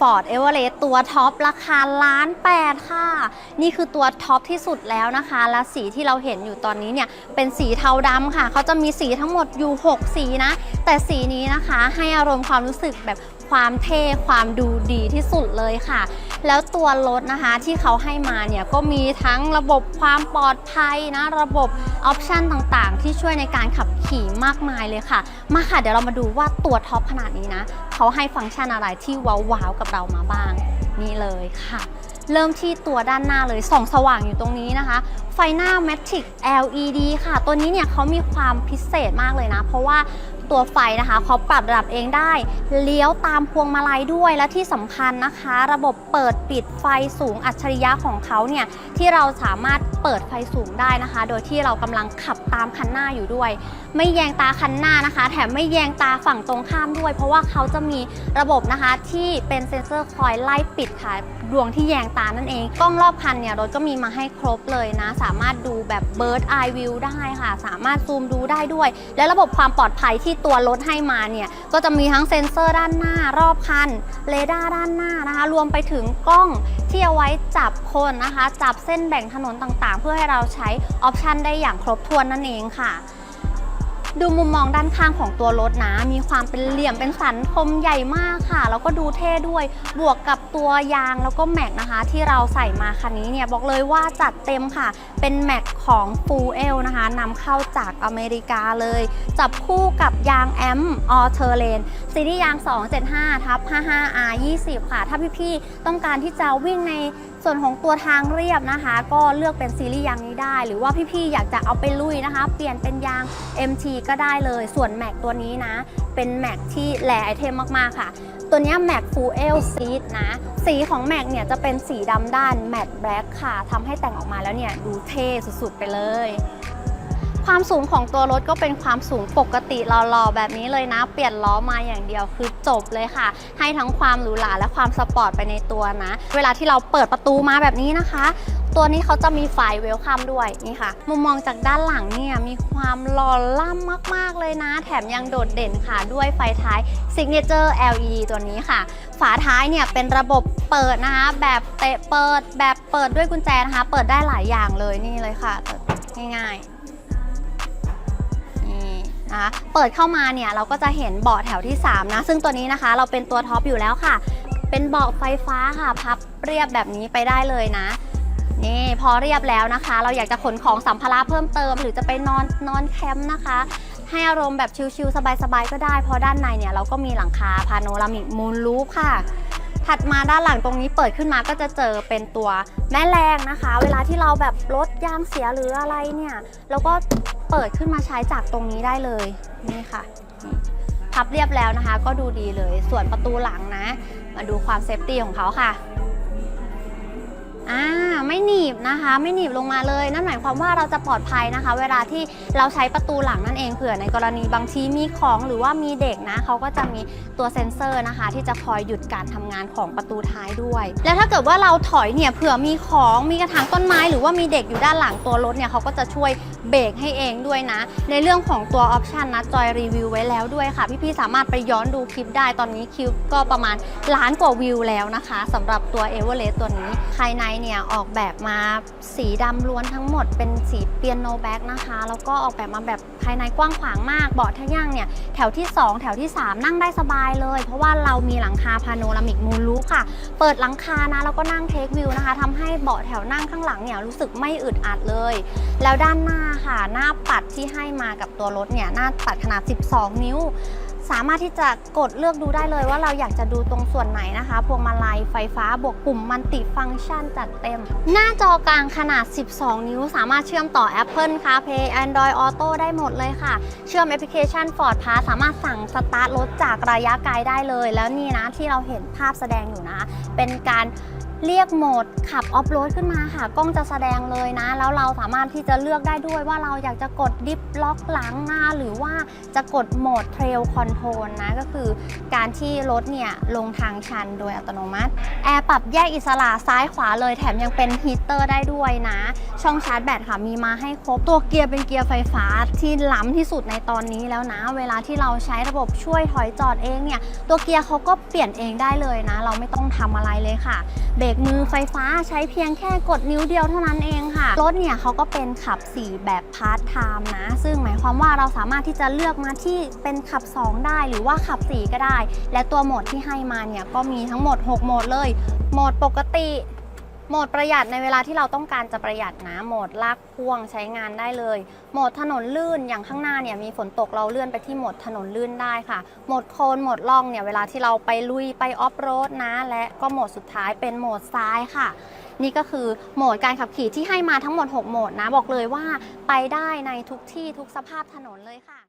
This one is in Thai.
Ford Everest ตัวท็อปราคาล้านแปดค่ะ นี่คือตัวท็อปที่สุดแล้วนะคะ และสีที่เราเห็นอยู่ตอนนี้เนี่ย เป็นสีเทาดำค่ะ เขาจะมีสีทั้งหมดอยู่ 6 สีนะ แต่สีนี้นะคะให้อารมณ์ความรู้สึกแบบความเท่ ความดูดีที่สุดเลยค่ะ แล้วตัวรถนะคะที่เขาให้มาเนี่ยก็มีทั้งระบบความปลอดภัยนะระบบออปชันต่างๆ ที่ช่วยในการขับขี่มากมายเลยค่ะ มาค่ะเดี๋ยวเรามาดูว่าตัวท็อปขนาดนี้นะเขาให้ฟังก์ชันอะไรที่ว้าวๆกับเรามาบ้าง นี่เลยค่ะเริ่มที่ตัวด้านหน้าเลยส่องสว่างอยู่ตรงนี้นะคะ ไฟหน้า Matrix LED ค่ะ ตัวนี้เนี่ยเขามีความพิเศษมากเลยนะ เพราะว่า ตัวไฟนะคะเขาปรับระดับเองได้ เลี้ยวตามพวงมาลัยด้วยและที่สำคัญนะคะ ระบบเปิดปิดไฟสูงอัจฉริยะของเขาเนี่ยที่เราสามารถเปิดไฟสูงได้นะคะ โดยที่เรากำลังขับตามคันหน้าอยู่ด้วย ไม่แยงตาคันหน้านะคะ แถมไม่แยงตาฝั่งตรงข้ามด้วย เพราะว่าเขาจะมีระบบนะคะที่เป็นเซ็นเซอร์คอยไล่ปิดค่ะ ดวงที่แยงตานั่นเอง กล้องรอบคันเนี่ยรถก็มีมาให้ครบเลยนะ สามารถดูแบบ Bird Eye View ได้ค่ะ สามารถซูมดูได้ด้วย และระบบความปลอดภัยที่ตัวรถให้มาเนี่ย ก็จะมีทั้งเซ็นเซอร์ด้านหน้ารอบคันเรดาร์ด้านหน้านะคะ รวมไปถึงกล้องที่เอาไว้จับคนนะคะ จับเส้นแบ่งถนนต่างๆ เพื่อให้เราใช้ออปชันได้อย่างครบถ้วนนั่นเองค่ะ ดูมุมมองด้านข้างของตัวรถนะ มีความเป็นเหลี่ยมเป็นสันคมใหญ่มากค่ะ แล้วก็ดูเท่ด้วย บวกกับตัวยางแล้วก็แม็กนะคะ ที่เราใส่มาคันนี้เนี่ยบอกเลยว่าจัดเต็มค่ะ เป็นแม็กของ Full L นะคะนำเข้าจากอเมริกาเลย จับคู่กับยางแอมออเทอร์เลนซีรีส์ยาง 275ทับ 55R 20 ค่ะ ถ้าพี่ๆต้องการที่จะวิ่งใน ส่วนของตัวทางเรียบนะคะ ก็เลือกเป็นซีรีส์ยางนี้ได้ หรือว่าพี่ๆอยากจะเอาไปลุยนะคะ เปลี่ยนเป็นยาง MT ก็ได้เลย ส่วนแม็กตัวนี้นะ เป็นแม็กที่แหลไอเทมมากๆค่ะ ตัวนี้แม็กฟูเอลซีดนะ สีของแม็กเนี่ยจะเป็นสีดำด้านแมตต์แบล็คค่ะทำให้แต่งออกมาแล้วเนี่ยดูเท่สุดๆไปเลย ความสูงของตัวรถก็เป็นความสูงปกติหล่อๆแบบนี้เลยนะ เปลี่ยนล้อมาอย่างเดียวคือจบเลยค่ะ ให้ทั้งความหรูหราและความสปอร์ตไปในตัวนะ เวลาที่เราเปิดประตูมาแบบนี้นะคะ ตัวนี้เขาจะมีไฟเวลคัมด้วยนี่ค่ะ มุมมองจากด้านหลังเนี่ยมีความหล่อล่ำมากๆเลยนะ แถมยังโดดเด่นค่ะ ด้วยไฟท้าย Signature LED ตัวนี้ค่ะ ฝาท้ายเนี่ยเป็นระบบเปิดนะคะแบบเตะเปิดแบบเปิดด้วยกุญแจนะคะ เปิดได้หลายอย่างเลยนี่เลยค่ะง่ายๆ นะคะเปิดเข้ามาเนี่ยเราก็จะเห็นเบาะแถวที่ 3 นะ ซึ่งตัวนี้นะคะ เราเป็นตัวท็อปอยู่แล้วค่ะ เป็นเบาะไฟฟ้าค่ะ พับเรียบแบบนี้ไปได้เลยนะนี่พอเรียบแล้วนะคะ เราอยากจะขนของสัมภาระเพิ่มเติม หรือจะไปนอนนอนแคมป์นะคะ ให้อารมณ์แบบชิลๆสบายๆก็ได้เพราะด้านในเนี่ยเราก็มีหลังคาพาโนรามิกมูลลูปค่ะ ถัดมาด้านหลังตรงนี้เปิดขึ้นมาก็จะเจอเป็นตัวแม่แรงนะคะ เวลาที่เราแบบรถยางเสียหรืออะไรเนี่ยเราก็เปิดขึ้นมาใช้จากตรงนี้ได้เลยนี่ค่ะพับเรียบแล้วนะคะ ก็ดูดีเลยส่วนประตูหลังนะ มาดูความเซฟตี้ของเขาค่ะ อ่าไม่หนีบนะคะ ไม่หนีบลงมาเลย นั่นหมายความว่าเราจะปลอดภัยนะคะ เวลาที่เราใช้ประตูหลังนั่นเองเผื่อในกรณีบางทีมีของหรือว่ามีเด็กนะเขาก็จะมีตัวเซ็นเซอร์นะคะ ที่จะคอยหยุดการทำงานของประตูท้ายด้วย แล้วถ้าเกิดว่าเราถอยเนี่ยเผื่อมีของมีกระถางต้นไม้ หรือว่ามีเด็กอยู่ด้านหลังตัวรถเนี่ยเขาก็จะช่วยเบรกให้เองด้วยนะ ในเรื่องของตัวออปชันนะจอยรีวิวไว้แล้วด้วยค่ะ พี่ๆสามารถไปย้อนดูคลิปได้ตอนนี้คลิปก็ประมาณล้านกว่าวิวแล้วนะคะสำหรับตัว e v e r e s t ตัวนี้ภายในเนี่ยออกแบบมาสีดำล้วนทั้งหมดเป็นสีเปียโนแบ็กนะคะ แล้วก็ออกแบบมาแบบภายในกว้างขวางมาก เบาะทั้งย่างเนี่ยแถวที่ 2 แถวที่ 3 นั่งได้สบายเลย เพราะว่าเรามีหลังคาพาโนรามิกมูลลูค่ะ เปิดหลังคานะแล้วก็นั่งเทควิวนะคะทำให้เบาะแถวนั่งข้างหลังเนี่ยรู้สึกไม่อึดอัดเลย แล้วด้านหน้าค่ะ หน้าปัดที่ให้มากับตัวรถเนี่ยหน้าปัดขนาด 12 นิ้ว สามารถที่จะกดเลือกดูได้เลยว่าเราอยากจะดูตรงส่วนไหนนะคะ พวงมาลัยไฟฟ้าบวกปุ่มมันติฟังก์ชันจัดเต็ม หน้าจอกลางขนาด 12 นิ้ว สามารถเชื่อมต่อ Apple CarPlay Android Auto ได้หมดเลยค่ะ เชื่อมแอปพลิเคชัน Ford Pass สามารถสั่งสตาร์ทรถจากระยะไกลได้เลย แล้วนี่นะที่เราเห็นภาพแสดงอยู่นะ เป็นการ เรียกโหมดขับออฟโรดขึ้นมาค่ะ กล้องจะแสดงเลยนะ แล้วเราสามารถที่จะเลือกได้ด้วยว่าเราอยากจะกดดิฟล็อกหลังหน้า หรือว่าจะกดโหมดเทรลคอนโทรลนะ ก็คือการที่รถเนี่ยลงทางชันโดยอัตโนมัติแอร์ปรับแยกอิสระซ้ายขวาเลยแถมยังเป็นฮีตเตอร์ได้ด้วยนะ ช่องชาร์จแบตค่ะมีมาให้ครบตัวเกียร์เป็นเกียร์ไฟฟ้าที่ล้ำที่สุดในตอนนี้แล้วนะ เวลาที่เราใช้ระบบช่วยถอยจอดเองเนี่ยตัวเกียร์เขาก็เปลี่ยนเองได้เลยนะ เราไม่ต้องทำอะไรเลยค่ะเบรกมือไฟฟ้าใช้เพียงแค่กดนิ้วเดียวเท่านั้นเองค่ะ รถเนี่ยเขาก็เป็นขับ 4 แบบพาร์ทไทม์นะ ซึ่งหมายความว่าเราสามารถที่จะเลือกมาที่เป็นขับ 2 ได้หรือว่าขับ 4 ก็ได้ และตัวโหมดที่ให้มาเนี่ยก็มีทั้งหมด 6 โหมดเลย โหมดปกติ โหมดประหยัดในเวลาที่เราต้องการจะประหยัดนะ โหมดลากพ่วงใช้งานได้เลย โหมดถนนลื่นอย่างข้างหน้าเนี่ยมีฝนตกเราเลื่อนไปที่โหมดถนนลื่นได้ค่ะ โหมดโคลนโหมดล่องเนี่ยเวลาที่เราไปลุยไปออฟโรดนะ และก็โหมดสุดท้ายเป็นโหมดซ้ายค่ะนี่ก็คือโหมดการขับขี่ที่ให้มาทั้งหมด 6 โหมดนะ บอกเลยว่าไปได้ในทุกที่ทุกสภาพถนนเลยค่ะ